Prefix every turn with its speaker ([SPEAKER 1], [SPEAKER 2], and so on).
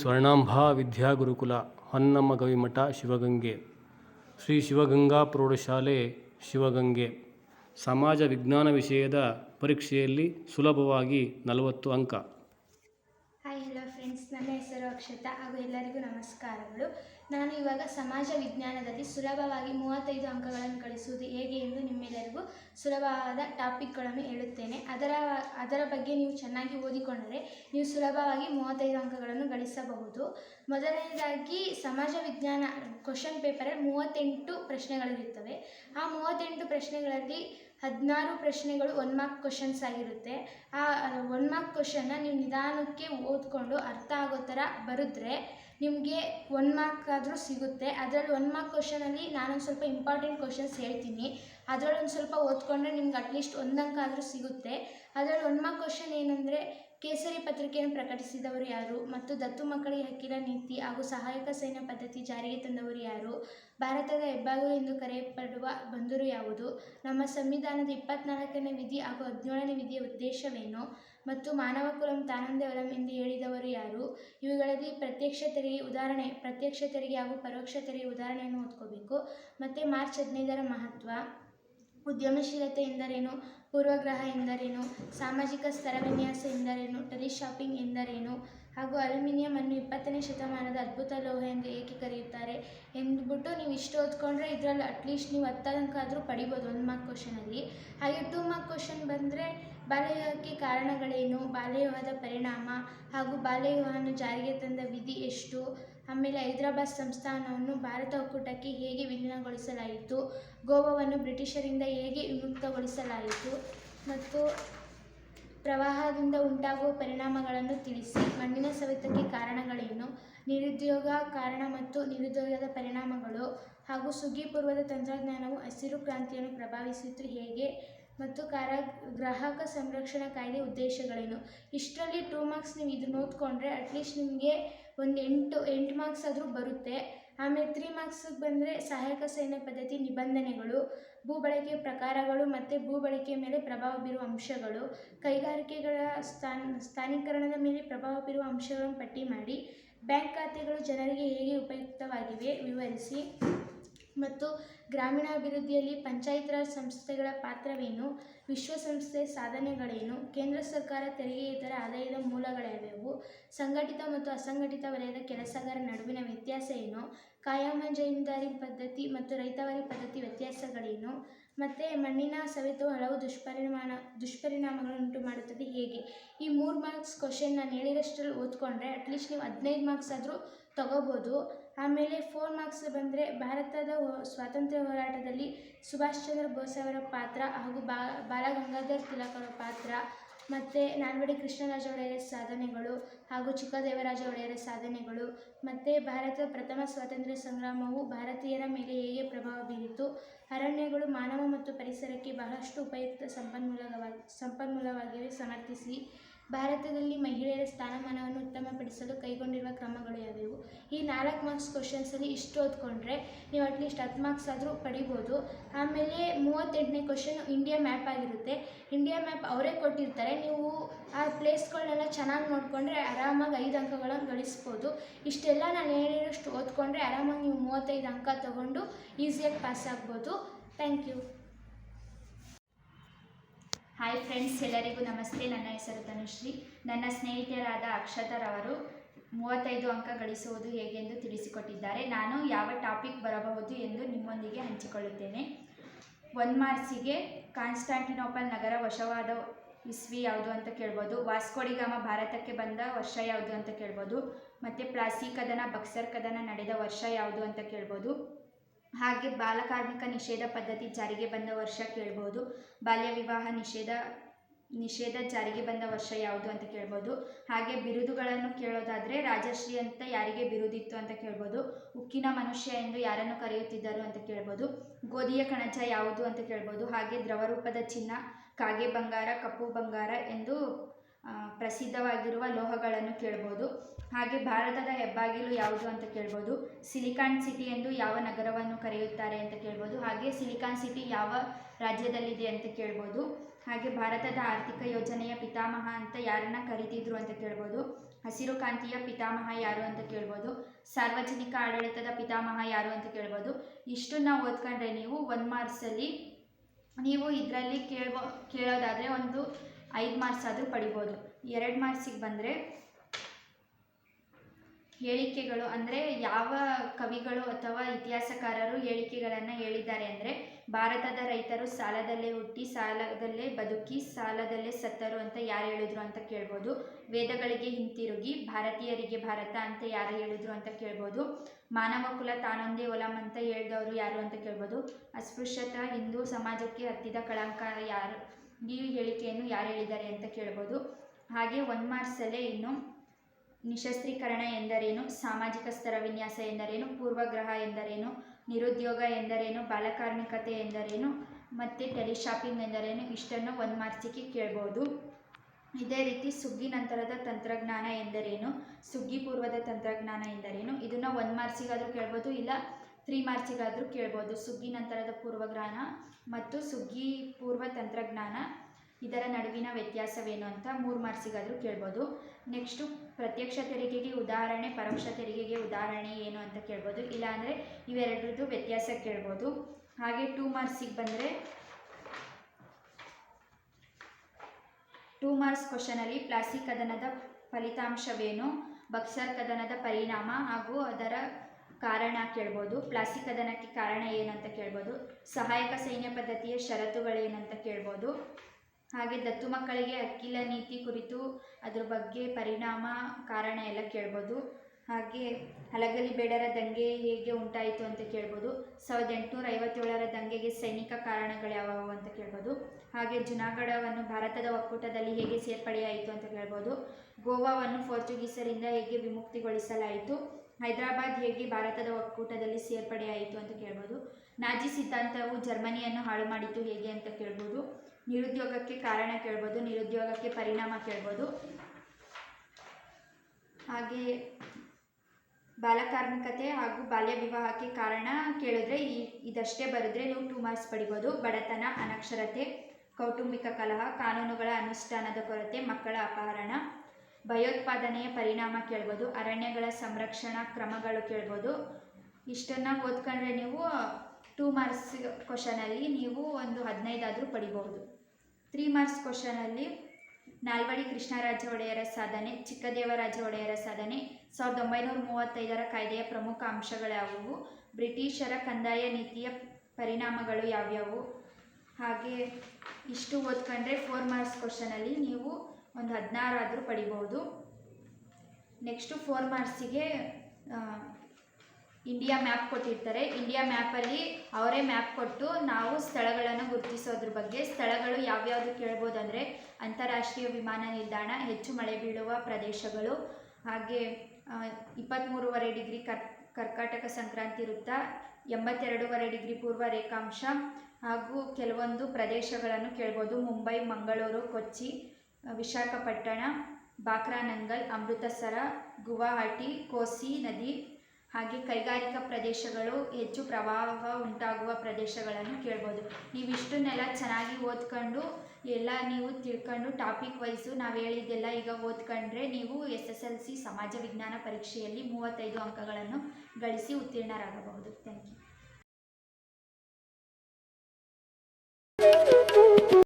[SPEAKER 1] ಸ್ವರ್ಣಾಂಬಾ ವಿದ್ಯಾಗುರುಕುಲ ಹೊನ್ನಮ್ಮ ಗವಿಮಠ ಶಿವಗಂಗೆ. ಶ್ರೀ ಶಿವಗಂಗಾ ಪ್ರೌಢಶಾಲೆ, ಶಿವಗಂಗೆ. ಸಮಾಜ ವಿಜ್ಞಾನ ವಿಷಯದ ಪರೀಕ್ಷೆಯಲ್ಲಿ ಸುಲಭವಾಗಿ ನಲವತ್ತು ಅಂಕ.
[SPEAKER 2] ಹಾಯ್ ಹಲೋ ಫ್ರೆಂಡ್ಸ್ ನನ್ನ ಹೆಸರು ಅಕ್ಷತಾ ಹಾಗೂ ಎಲ್ಲರಿಗೂ ನಮಸ್ಕಾರಗಳು. ನಾನು ಇವಾಗ ಸಮಾಜ ವಿಜ್ಞಾನದಲ್ಲಿ ಸುಲಭವಾಗಿ ಮೂವತ್ತೈದು ಅಂಕಗಳನ್ನು ಗಳಿಸುವುದು ಹೇಗೆ ಎಂದು ನಿಮ್ಮೆಲ್ಲರಿಗೂ ಸುಲಭವಾದ ಟಾಪಿಕ್ಗಳನ್ನು ಹೇಳುತ್ತೇನೆ. ಅದರ ಅದರ ಬಗ್ಗೆ ನೀವು ಚೆನ್ನಾಗಿ ಓದಿಕೊಂಡರೆ ನೀವು ಸುಲಭವಾಗಿ ಮೂವತ್ತೈದು ಅಂಕಗಳನ್ನು ಗಳಿಸಬಹುದು. ಮೊದಲನೇದಾಗಿ ಸಮಾಜ ವಿಜ್ಞಾನ ಕ್ವಶನ್ ಪೇಪರಲ್ಲಿ ಮೂವತ್ತೆಂಟು ಪ್ರಶ್ನೆಗಳಿರುತ್ತವೆ. ಆ ಮೂವತ್ತೆಂಟು ಪ್ರಶ್ನೆಗಳಲ್ಲಿ ಹದಿನಾರು ಪ್ರಶ್ನೆಗಳು ಒನ್ ಮಾರ್ಕ್ ಕ್ವಶನ್ಸ್ ಆಗಿರುತ್ತೆ. ಆ ಒನ್ ಮಾರ್ಕ್ ಕ್ವಶನ್ನ ನೀವು ನಿಧಾನಕ್ಕೆ ಓದ್ಕೊಂಡು ಅರ್ಥ ಆಗೋ ಥರ ಬರೆದ್ರೆ ನಿಮಗೆ ಒನ್ ಮಾರ್ಕ್ ಆದರೂ ಸಿಗುತ್ತೆ. ಅದರಲ್ಲಿ ಒನ್ ಮಾರ್ಕ್ ಕ್ವಶನಲ್ಲಿ ನಾನೊಂದು ಸ್ವಲ್ಪ ಇಂಪಾರ್ಟೆಂಟ್ ಕ್ವಶನ್ಸ್ ಹೇಳ್ತೀನಿ. ಅದರಲ್ಲಿ ಒಂದು ಸ್ವಲ್ಪ ಓದ್ಕೊಂಡ್ರೆ ನಿಮ್ಗೆ ಅಟ್ಲೀಸ್ಟ್ ಒಂದು ಅಂಕ ಆದರೂ ಸಿಗುತ್ತೆ. ಅದರಲ್ಲಿ ಒನ್ ಮಾರ್ಕ್ ಕ್ವಶನ್ ಏನಂದರೆ ಕೇಸರಿ ಪತ್ರಿಕೆಯನ್ನು ಪ್ರಕಟಿಸಿದವರು ಯಾರು ಮತ್ತು ದತ್ತು ಮಕ್ಕಳಿಗೆ ಹಕ್ಕಿನ ನೀತಿ ಹಾಗೂ ಸಹಾಯಕ ಸೈನ್ಯ ಪದ್ಧತಿ ಜಾರಿಗೆ ತಂದವರು ಯಾರು? ಭಾರತದ ಹೆಬ್ಬಾಗಿಲು ಎಂದು ಕರೆಯಲ್ಪಡುವ ಬಂದರು ಯಾವುದು? ನಮ್ಮ ಸಂವಿಧಾನದ ಇಪ್ಪತ್ನಾಲ್ಕನೇ ವಿಧಿ ಹಾಗೂ ಹದಿನೇಳನೇ ವಿಧಿಯ ಉದ್ದೇಶವೇನು? ಮತ್ತು ಮಾನವ ಕುಲಂ ಎಂದು ಹೇಳಿದವರು ಯಾರು? ಇವುಗಳಲ್ಲಿ ಪ್ರತ್ಯಕ್ಷ ತೆರಿಗೆ ಉದಾಹರಣೆ, ಪ್ರತ್ಯಕ್ಷ ತೆರಿಗೆ ಹಾಗೂ ಪರೋಕ್ಷ ತೆರಿಗೆ ಉದಾಹರಣೆಯನ್ನು ಓದ್ಕೋಬೇಕು. ಮತ್ತು ಮಾರ್ಚ್ ಹದಿನೈದರ ಮಹತ್ವ. ಉದ್ಯಮಶೀಲತೆ ಎಂದರೇನು ಪೂರ್ವಗ್ರಹ ಎಂದರೇನು, ಸಾಮಾಜಿಕ ಸ್ತರ ವಿನ್ಯಾಸ ಎಂದರೇನು ಟೆಲಿಶಾಪಿಂಗ್ ಎಂದರೇನು, ಹಾಗೂ ಅಲ್ಯೂಮಿನಿಯಂ ಅನ್ನು ಇಪ್ಪತ್ತನೇ ಶತಮಾನದ ಅದ್ಭುತ ಲೋಹ ಎಂದು ಏಕೆ ಕರೆಯುತ್ತಾರೆ ಎಂದ್ಬಿಟ್ಟು ನೀವು ಇಷ್ಟು ಓದ್ಕೊಂಡ್ರೆ ಇದರಲ್ಲಿ ಅಟ್ಲೀಸ್ಟ್ ನೀವು ಹತ್ತು ಅಂಕ ಆದರೂ ಪಡಿಬೋದು ಒಂದು ಮಾರ್ಕ್ ಕ್ವಶನಲ್ಲಿ ಹಾಗೆ ಟೂ ಮಾರ್ಕ್ ಕ್ವಶನ್ ಬಂದರೆ ಬಾಲ್ಯವಿವಾಹಕ್ಕೆ ಕಾರಣಗಳೇನು, ಬಾಲ್ಯವಿವಾಹದ ಪರಿಣಾಮ ಹಾಗೂ ಬಾಲ್ಯವಿವಾಹವನ್ನು ಜಾರಿಗೆ ತಂದ ವಿಧಿ ಎಷ್ಟು ಆಮೇಲೆ ಹೈದರಾಬಾದ್ ಸಂಸ್ಥಾನವನ್ನು ಭಾರತ ಒಕ್ಕೂಟಕ್ಕೆ ಹೇಗೆ ವಿಲೀನಗೊಳಿಸಲಾಯಿತು? ಗೋವಾವನ್ನು ಬ್ರಿಟಿಷರಿಂದ ಹೇಗೆ ವಿಮುಕ್ತಗೊಳಿಸಲಾಯಿತು? ಮತ್ತು ಪ್ರವಾಹದಿಂದ ಉಂಟಾಗುವ ಪರಿಣಾಮಗಳನ್ನು ತಿಳಿಸಿ. ಮಣ್ಣಿನ ಸವೆತಕ್ಕೆ ಕಾರಣಗಳೇನು? ನಿರುದ್ಯೋಗ ಕಾರಣ ಮತ್ತು ನಿರುದ್ಯೋಗದ ಪರಿಣಾಮಗಳು ಹಾಗೂ ಸುಗ್ಗಿ ಪೂರ್ವದ ತಂತ್ರಜ್ಞಾನವು ಹಸಿರು ಕ್ರಾಂತಿಯನ್ನು ಪ್ರಭಾವಿಸಿತು ಹೇಗೆ? ಮತ್ತು ಕಾರ, ಗ್ರಾಹಕ ಸಂರಕ್ಷಣಾ ಕಾಯ್ದೆ ಉದ್ದೇಶಗಳೇನು? ಇಷ್ಟರಲ್ಲಿ ಟೂ ಮಾರ್ಕ್ಸ್ ನೀವು ಇದು ನೋಡ್ಕೊಂಡ್ರೆ ಅಟ್ಲೀಸ್ಟ್ ನಿಮಗೆ ಒಂದು ಎಂಟು ಎಂಟು ಮಾರ್ಕ್ಸ್ ಆದರೂ ಬರುತ್ತೆ. ಆಮೇಲೆ ತ್ರೀ ಮಾರ್ಕ್ಸಿಗೆ ಬಂದರೆ ಸಹಾಯಕ ಸೇನೆ ಪದ್ಧತಿ ನಿಬಂಧನೆಗಳು, ಭೂ ಬಳಕೆ ಪ್ರಕಾರಗಳು ಮತ್ತು ಭೂ ಬಳಕೆಯ ಮೇಲೆ ಪ್ರಭಾವ ಬೀರುವ ಅಂಶಗಳು, ಕೈಗಾರಿಕೆಗಳ ಸ್ಥಾನ, ಸ್ಥಾನೀಕರಣದ ಮೇಲೆ ಪ್ರಭಾವ ಬೀರುವ ಅಂಶಗಳನ್ನು ಪಟ್ಟಿ ಮಾಡಿ, ಬ್ಯಾಂಕ್ ಖಾತೆಗಳು ಜನರಿಗೆ ಹೇಗೆ ಉಪಯುಕ್ತವಾಗಿವೆ ವಿವರಿಸಿ. ಮತ್ತು ಗ್ರಾಮೀಣಾಭಿವೃದ್ಧಿಯಲ್ಲಿ ಪಂಚಾಯತ್ ರಾಜ್ ಸಂಸ್ಥೆಗಳ ಪಾತ್ರವೇನು, ವಿಶ್ವಸಂಸ್ಥೆ ಸಾಧನೆಗಳೇನು, ಕೇಂದ್ರ ಸರ್ಕಾರ ತೆರಿಗೆಯೇತರ ಆದಾಯದ ಮೂಲಗಳ್ಯಾವ್ಯಾವು ಸಂಘಟಿತ ಮತ್ತು ಅಸಂಘಟಿತ ವಲಯದ ಕೆಲಸಗಾರ ನಡುವಿನ ವ್ಯತ್ಯಾಸ ಏನು ಕಾಯಮ ಜಮೀನ್ದಾರಿ ಪದ್ಧತಿ ಮತ್ತು ರೈತವಾರಿ ಪದ್ಧತಿ ವ್ಯತ್ಯಾಸಗಳೇನು, ಮತ್ತು ಮಣ್ಣಿನ ಸವೆತವು ಹಲವು ದುಷ್ಪರಿಮಾಣ ದುಷ್ಪರಿಣಾಮಗಳನ್ನು ಉಂಟು ಮಾಡುತ್ತದೆ ಹೇಗೆ? ಈ ಮೂರು ಮಾರ್ಕ್ಸ್ ಕ್ವಶನ್ ನಾನು ಹೇಳಿದಷ್ಟರಲ್ಲಿ ಓದ್ಕೊಂಡ್ರೆ ಅಟ್ಲೀಸ್ಟ್ ನೀವು ಹದಿನೈದು ಮಾರ್ಕ್ಸ್ ಆದರೂ ತಗೋಬೋದು. ಆಮೇಲೆ ಫೋರ್ ಮಾರ್ಕ್ಸ್ ಬಂದರೆ ಭಾರತದ ಸ್ವಾತಂತ್ರ್ಯ ಹೋರಾಟದಲ್ಲಿ ಸುಭಾಷ್ ಚಂದ್ರ ಬೋಸ್ ಅವರ ಪಾತ್ರ ಹಾಗೂ ಬಾಲ ಗಂಗಾಧರ್ ತಿಲಕ್ ಅವರ ಪಾತ್ರ ಮತ್ತು ನಾಲ್ವಡಿ ಕೃಷ್ಣರಾಜ ಒಡೆಯರ ಸಾಧನೆಗಳು ಹಾಗೂ ಚಿಕ್ಕದೇವರಾಜ ಒಡೆಯರ ಸಾಧನೆಗಳು ಮತ್ತು ಭಾರತದ ಪ್ರಥಮ ಸ್ವಾತಂತ್ರ್ಯ ಸಂಗ್ರಾಮವು ಭಾರತೀಯರ ಮೇಲೆ ಹೇಗೆ ಪ್ರಭಾವ ಬೀರಿತು, ಅರಣ್ಯಗಳು ಮಾನವ ಮತ್ತು ಪರಿಸರಕ್ಕೆ ಬಹಳಷ್ಟು ಉಪಯುಕ್ತ ಸಂಪನ್ಮೂಲವಾಗಿ ಸಂಪನ್ಮೂಲವಾಗಿವೆ ಸಮರ್ಥಿಸಿ. ಭಾರತದಲ್ಲಿ ಮಹಿಳೆಯರ ಸ್ಥಾನಮಾನವನ್ನು ಉತ್ತಮಪಡಿಸಲು ಕೈಗೊಂಡಿರುವ ಕ್ರಮಗಳು ಯಾವುವು? ಈ ನಾಲ್ಕು ಮಾರ್ಕ್ಸ್ ಕ್ವಶನ್ಸಲ್ಲಿ ಇಷ್ಟು ಓದ್ಕೊಂಡ್ರೆ ನೀವು ಅಟ್ಲೀಸ್ಟ್ ಹತ್ತು ಮಾರ್ಕ್ಸ್ ಆದರೂ ಪಡಿಬೋದು. ಆಮೇಲೆ ಮೂವತ್ತೆಂಟನೇ ಕ್ವಶನ್ ಇಂಡಿಯಾ ಮ್ಯಾಪ್ ಆಗಿರುತ್ತೆ. ಇಂಡಿಯಾ ಮ್ಯಾಪ್ ಅವರೇ ಕೊಟ್ಟಿರ್ತಾರೆ. ನೀವು ಆ ಪ್ಲೇಸ್ಗಳನ್ನೆಲ್ಲ ಚೆನ್ನಾಗಿ ನೋಡಿಕೊಂಡ್ರೆ ಆರಾಮಾಗಿ ಐದು ಅಂಕಗಳನ್ನು ಗಳಿಸ್ಬೋದು. ಇಷ್ಟೆಲ್ಲ ನಾನು ಹೇಳಿರೋಷ್ಟು ಓದ್ಕೊಂಡ್ರೆ ಆರಾಮಾಗಿ ನೀವು ಮೂವತ್ತೈದು ಅಂಕ ತೊಗೊಂಡು ಈಸಿಯಾಗಿ ಪಾಸ್ ಆಗ್ಬೋದು. ಥ್ಯಾಂಕ್ ಯು
[SPEAKER 3] ಹಾಯ್ ಫ್ರೆಂಡ್ಸ್ ಎಲ್ಲರಿಗೂ ನಮಸ್ತೆ. ನನ್ನ ಹೆಸರು ತನುಶ್ರೀ. ನನ್ನ ಸ್ನೇಹಿತರಾದ ಅಕ್ಷತರವರು ಮೂವತ್ತೈದು ಅಂಕ ಗಳಿಸುವುದು ಹೇಗೆಂದು ತಿಳಿಸಿಕೊಟ್ಟಿದ್ದಾರೆ. ನಾನು ಯಾವ ಟಾಪಿಕ್ ಬರಬಹುದು ಎಂದು ನಿಮ್ಮೊಂದಿಗೆ ಹಂಚಿಕೊಳ್ಳುತ್ತೇನೆ. ಒನ್ ಮಾರ್ಚಿಗೆ ಕಾನ್ಸ್ಟಾಂಟಿನೋಪಲ್ ನಗರ ವಶವಾದ ಇಸ್ವಿ ಯಾವುದು ಅಂತ ಕೇಳ್ಬೋದು. ವಾಸ್ಕೋಡಿಗಾಮ ಭಾರತಕ್ಕೆ ಬಂದ ವರ್ಷ ಯಾವುದು ಅಂತ ಕೇಳ್ಬೋದು. ಮತ್ತು ಪ್ಲಾಸಿ ಕದನ ಬಕ್ಸರ್ ಕದನ ನಡೆದ ವರ್ಷ ಯಾವುದು ಅಂತ ಕೇಳ್ಬೋದು. ಹಾಗೆ ಬಾಲಕಾರ್ಮಿಕ ನಿಷೇಧ ಪದ್ಧತಿ ಜಾರಿಗೆ ಬಂದ ವರ್ಷ ಕೇಳ್ಬೋದು. ಬಾಲ್ಯ ವಿವಾಹ ನಿಷೇಧ ನಿಷೇಧ ಜಾರಿಗೆ ಬಂದ ವರ್ಷ ಯಾವುದು ಅಂತ ಕೇಳ್ಬೋದು. ಹಾಗೆ ಬಿರುದುಗಳನ್ನು ಕೇಳೋದಾದರೆ ರಾಜಶ್ರೀ ಅಂತ ಯಾರಿಗೆ ಬಿರುದಿತ್ತು ಅಂತ ಕೇಳ್ಬೋದು. ಉಕ್ಕಿನ ಮನುಷ್ಯ ಎಂದು ಯಾರನ್ನು ಕರೆಯುತ್ತಿದ್ದರು ಅಂತ ಕೇಳ್ಬೋದು. ಗೋಧಿಯ ಕಣಜ ಯಾವುದು ಅಂತ ಕೇಳ್ಬೋದು. ಹಾಗೆ ದ್ರವರೂಪದ ಚಿನ್ನ, ಕಾಗೆ ಬಂಗಾರ, ಕಪ್ಪು ಬಂಗಾರ ಎಂದು ಪ್ರಸಿದ್ಧವಾಗಿರುವ ಲೋಹಗಳನ್ನು ಕೇಳ್ಬೋದು. ಹಾಗೆ ಭಾರತದ ಹೆಬ್ಬಾಗಿಲು ಯಾವುದು ಅಂತ ಕೇಳ್ಬೋದು. ಸಿಲಿಕಾನ್ ಸಿಟಿ ಎಂದು ಯಾವ ನಗರವನ್ನು ಕರೆಯುತ್ತಾರೆ ಅಂತ ಕೇಳ್ಬೋದು. ಹಾಗೆ ಸಿಲಿಕಾನ್ ಸಿಟಿ ಯಾವ ರಾಜ್ಯದಲ್ಲಿದೆ ಅಂತ ಕೇಳ್ಬೋದು. ಹಾಗೆ ಭಾರತದ ಆರ್ಥಿಕ ಯೋಜನೆಯ ಪಿತಾಮಹ ಅಂತ ಯಾರನ್ನ ಕರೀತಿದ್ರು ಅಂತ ಕೇಳ್ಬೋದು. ಹಸಿರು ಕ್ರಾಂತಿಯ ಪಿತಾಮಹ ಯಾರು ಅಂತ ಕೇಳ್ಬೋದು. ಸಾರ್ವಜನಿಕ ಆಡಳಿತದ ಪಿತಾಮಹ ಯಾರು ಅಂತ ಕೇಳ್ಬೋದು. ಇಷ್ಟನ್ನ ಓದ್ಕೊಂಡ್ರೆ ನೀವು ಒನ್ ಮಾರ್ಕ್ಸಲ್ಲಿ ನೀವು ಇದರಲ್ಲಿ ಕೇಳ್ಬೋ ಕೇಳೋದಾದರೆ ಒಂದು ಐದು ಮಾರ್ಕ್ಸ್ ಆದರೂ ಪಡಿಬೋದು. ಎರಡು ಮಾರ್ಕ್ಸಿಗೆ ಬಂದರೆ ಹೇಳಿಕೆಗಳು ಅಂದರೆ ಯಾವ ಕವಿಗಳು ಅಥವಾ ಇತಿಹಾಸಕಾರರು ಹೇಳಿಕೆಗಳನ್ನು ಹೇಳಿದ್ದಾರೆ ಅಂದರೆ ಭಾರತದ ರೈತರು ಸಾಲದಲ್ಲೇ ಹುಟ್ಟಿ, ಸಾಲದಲ್ಲೇ ಬದುಕಿ, ಸಾಲದಲ್ಲೇ ಸತ್ತರು ಅಂತ ಯಾರು ಹೇಳಿದ್ರು ಅಂತ ಕೇಳ್ಬೋದು. ವೇದಗಳಿಗೆ ಹಿಂತಿರುಗಿ, ಭಾರತೀಯರಿಗೆ ಭಾರತ ಅಂತ ಯಾರು ಹೇಳಿದ್ರು ಅಂತ ಕೇಳ್ಬೋದು. ಮಾನವ ಕುಲ ತಾನೊಂದೇ ಒಲಂ ಅಂತ ಹೇಳಿದವರು ಯಾರು ಅಂತ ಕೇಳ್ಬೋದು. ಅಸ್ಪೃಶ್ಯತ ಹಿಂದೂ ಸಮಾಜಕ್ಕೆ ಹತ್ತಿದ ಕಳಂಕ ಯಾರು? ಈ ಹೇಳಿಕೆಯನ್ನು ಯಾರು ಹೇಳಿದ್ದಾರೆ ಅಂತ ಕೇಳ್ಬೋದು. ಹಾಗೆ ಒನ್ ಮಾರ್ಕ್ಸಲ್ಲೇ ಇನ್ನು ನಿಶಸ್ತ್ರೀಕರಣ ಎಂದರೇನು, ಸಾಮಾಜಿಕ ಸ್ತರ ವಿನ್ಯಾಸ ಎಂದರೇನು, ಪೂರ್ವಗ್ರಹ ಎಂದರೇನು, ನಿರುದ್ಯೋಗ ಎಂದರೇನು, ಬಾಲಕಾರ್ಮಿಕತೆ ಎಂದರೇನು, ಮತ್ತು ಟೆಲಿಶಾಪಿಂಗ್ ಎಂದರೇನು, ಇಷ್ಟನ್ನು ಒಂದು ಮಾರ್ಕ್ಸಿಗೆ ಕೇಳ್ಬೋದು. ಇದೇ ರೀತಿ ಸುಗ್ಗಿ ನಂತರದ ತಂತ್ರಜ್ಞಾನ ಎಂದರೇನು, ಸುಗ್ಗಿ ಪೂರ್ವದ ತಂತ್ರಜ್ಞಾನ ಎಂದರೇನು, ಇದನ್ನು ಒಂದು ಮಾರ್ಕ್ಸಿಗಾದರೂ ಕೇಳ್ಬೋದು, ಇಲ್ಲ ತ್ರೀ ಮಾರ್ಚಿಗಾದರೂ ಕೇಳ್ಬೋದು. ಸುಗ್ಗಿ ನಂತರದ ಪೂರ್ವಗ್ರಹಣ ಮತ್ತು ಸುಗ್ಗಿ ಪೂರ್ವ ತಂತ್ರಜ್ಞಾನ, ಇದರ ನಡುವಿನ ವ್ಯತ್ಯಾಸವೇನು ಅಂತ ಮೂರು ಮಾರ್ಕ್ಸಿಗಾದರೂ ಕೇಳ್ಬೋದು. ನೆಕ್ಸ್ಟು ಪ್ರತ್ಯಕ್ಷ ತೆರಿಗೆಗೆ ಉದಾಹರಣೆ, ಪರೋಕ್ಷ ತೆರಿಗೆಗೆ ಉದಾಹರಣೆ ಏನು ಅಂತ ಕೇಳ್ಬೋದು. ಇಲ್ಲಾಂದರೆ ಇವೆರಡರದ್ದು ವ್ಯತ್ಯಾಸ ಕೇಳ್ಬೋದು. ಹಾಗೆ ಟೂ ಮಾರ್ಕ್ಸಿಗೆ ಬಂದರೆ ಟೂ ಮಾರ್ಕ್ಸ್ ಕ್ವಶನಲ್ಲಿ ಪ್ಲಾಸ್ಟಿಕ್ ಕದನದ ಫಲಿತಾಂಶವೇನು ಬಕ್ಸರ್ ಕದನದ ಪರಿಣಾಮ ಹಾಗೂ ಅದರ ಕಾರಣ ಕೇಳ್ಬೋದು, ಪ್ಲಾಸ್ಟಿಕ್ ಕದನಕ್ಕೆ ಕಾರಣ ಏನು ಅಂತ ಕೇಳ್ಬೋದು, ಸಹಾಯಕ ಸೈನ್ಯ ಪದ್ಧತಿಯ ಷರತ್ತುಗಳೇನಂತ ಕೇಳ್ಬೋದು. ಹಾಗೆ ದತ್ತು ಮಕ್ಕಳಿಗೆ ಅಕ್ಕಿಲ ನೀತಿ ಕುರಿತು ಅದ್ರ ಬಗ್ಗೆ ಪರಿಣಾಮ, ಕಾರಣ ಎಲ್ಲ ಕೇಳ್ಬೋದು. ಹಾಗೆ ಹಲಗಲಿ ಬೇಡರ ದಂಗೆ ಹೇಗೆ ಉಂಟಾಯಿತು ಅಂತ ಕೇಳ್ಬೋದು. ಸಾವಿರದ ಎಂಟುನೂರ ಐವತ್ತೇಳರ ದಂಗೆಗೆ ಸೈನಿಕ ಕಾರಣಗಳು ಯಾವುವು ಅಂತ ಕೇಳ್ಬೋದು. ಹಾಗೆ ಜುನಾಗಢವನ್ನು ಭಾರತದ ಒಕ್ಕೂಟದಲ್ಲಿ ಹೇಗೆ ಸೇರ್ಪಡೆಯಾಯಿತು ಅಂತ ಕೇಳ್ಬೋದು. ಗೋವಾವನ್ನು ಪೋರ್ಚುಗೀಸರಿಂದ ಹೇಗೆ ವಿಮುಕ್ತಿಗೊಳಿಸಲಾಯಿತು. ಹೈದರಾಬಾದ್ ಹೇಗೆ ಭಾರತದ ಒಕ್ಕೂಟದಲ್ಲಿ ಸೇರ್ಪಡೆಯಾಯಿತು ಅಂತ ಕೇಳ್ಬೋದು. ನಾಜಿ ಸಿದ್ಧಾಂತವು ಜರ್ಮನಿಯನ್ನು ಹಾಳು ಮಾಡಿತು ಹೇಗೆ ಅಂತ ಕೇಳ್ಬೋದು. ನಿರುದ್ಯೋಗಕ್ಕೆ ಕಾರಣ ಕೇಳ್ಬೋದು, ನಿರುದ್ಯೋಗಕ್ಕೆ ಪರಿಣಾಮ ಕೇಳ್ಬೋದು. ಹಾಗೆ ಬಾಲಕಾರ್ಮಿಕತೆ ಹಾಗೂ ಬಾಲ್ಯ ವಿವಾಹಕ್ಕೆ ಕಾರಣ ಕೇಳಿದ್ರೆ ಈ ಇದಷ್ಟೇ ಬರೆದ್ರೆ ನೀವು ಟೂ ಮಾರ್ಕ್ಸ್ ಪಡಿಬೋದು. ಬಡತನ, ಅನಕ್ಷರತೆ, ಕೌಟುಂಬಿಕ ಕಲಹ, ಕಾನೂನುಗಳ ಅನುಷ್ಠಾನದ ಕೊರತೆ, ಮಕ್ಕಳ ಅಪಹರಣ. ಭಯೋತ್ಪಾದನೆಯ ಪರಿಣಾಮ ಕೇಳ್ಬೋದು, ಅರಣ್ಯಗಳ ಸಂರಕ್ಷಣಾ ಕ್ರಮಗಳು ಕೇಳ್ಬೋದು. ಇಷ್ಟನ್ನು ಓದ್ಕೊಂಡ್ರೆ ನೀವು ಟೂ ಮಾರ್ಕ್ಸ್ ಕ್ವಶನಲ್ಲಿ ನೀವು ಒಂದು ಹದಿನೈದಾದರೂ ಪಡಿಬಹುದು. ತ್ರೀ ಮಾರ್ಕ್ಸ್ ಕ್ವಶನಲ್ಲಿ ನಾಲ್ವಡಿ ಕೃಷ್ಣರಾಜ ಒಡೆಯರ ಸಾಧನೆ ಚಿಕ್ಕದೇವರಾಜ ಒಡೆಯರ ಸಾಧನೆ ಸಾವಿರದ ಒಂಬೈನೂರ ಮೂವತ್ತೈದರ ಕಾಯ್ದೆಯ ಪ್ರಮುಖ ಅಂಶಗಳ್ಯಾವುವು ಬ್ರಿಟಿಷರ ಕಂದಾಯ ನೀತಿಯ ಪರಿಣಾಮಗಳು ಯಾವ್ಯಾವು? ಹಾಗೆ ಇಷ್ಟು ಓದ್ಕೊಂಡ್ರೆ ಫೋರ್ ಮಾರ್ಕ್ಸ್ ಕ್ವಶನಲ್ಲಿ ನೀವು ಒಂದು ಹದಿನಾರು ಆದರೂ ಪಡಿಬೋದು. ನೆಕ್ಸ್ಟು ಫೋರ್ ಮಾರ್ಕ್ಸಿಗೆ ಇಂಡಿಯಾ ಮ್ಯಾಪ್ ಕೊಟ್ಟಿರ್ತಾರೆ. ಇಂಡಿಯಾ ಮ್ಯಾಪಲ್ಲಿ ಅವರೇ ಮ್ಯಾಪ್ ಕೊಟ್ಟು ನಾವು ಸ್ಥಳಗಳನ್ನು ಗುರುತಿಸೋದ್ರ ಬಗ್ಗೆ, ಸ್ಥಳಗಳು ಯಾವ್ಯಾವುದು ಕೇಳ್ಬೋದು ಅಂದರೆ ಅಂತಾರಾಷ್ಟ್ರೀಯ ವಿಮಾನ ನಿಲ್ದಾಣ, ಹೆಚ್ಚು ಮಳೆ ಬೀಳುವ ಪ್ರದೇಶಗಳು, ಹಾಗೆ ಇಪ್ಪತ್ತ್ಮೂರುವರೆ ಡಿಗ್ರಿ ಕರ್, ಕರ್ಕಾಟಕ ಸಂಕ್ರಾಂತಿ ವೃತ್ತ, ಎಂಬತ್ತೆರಡೂವರೆ ಡಿಗ್ರಿ ಪೂರ್ವ ರೇಖಾಂಶ, ಹಾಗೂ ಕೆಲವೊಂದು ಪ್ರದೇಶಗಳನ್ನು ಕೇಳ್ಬೋದು. ಮುಂಬೈ, ಮಂಗಳೂರು, ಕೊಚ್ಚಿ ವಿಶಾಖಪಟ್ಟಣ, ಬಾಕ್ರಾನಂಗಲ್, ಅಮೃತಸರ, ಗುವಾಹಟಿ, ಕೋಸಿ ನದಿ ಹಾಗೆ ಕೈಗಾರಿಕಾ ಪ್ರದೇಶಗಳು ಹೆಚ್ಚು ಪ್ರವಾಹ ಉಂಟಾಗುವ ಪ್ರದೇಶಗಳನ್ನು ಕೇಳ್ಬೋದು. ನೀವು ಇಷ್ಟನ್ನೆಲ್ಲ ಚೆನ್ನಾಗಿ ಓದ್ಕೊಂಡು ಎಲ್ಲ ನೀವು ತಿಳ್ಕೊಂಡು ಟಾಪಿಕ್ ವೈಸು ನಾವು ಹೇಳಿದ್ದೆಲ್ಲ ಈಗ ಓದ್ಕೊಂಡ್ರೆ ನೀವು ಎಸ್ ಎಸ್ ಎಲ್ ಸಿ ಸಮಾಜ ವಿಜ್ಞಾನ ಪರೀಕ್ಷೆಯಲ್ಲಿ ಮೂವತ್ತೈದು ಅಂಕಗಳನ್ನು ಗಳಿಸಿ ಉತ್ತೀರ್ಣರಾಗಬಹುದು. Thank you.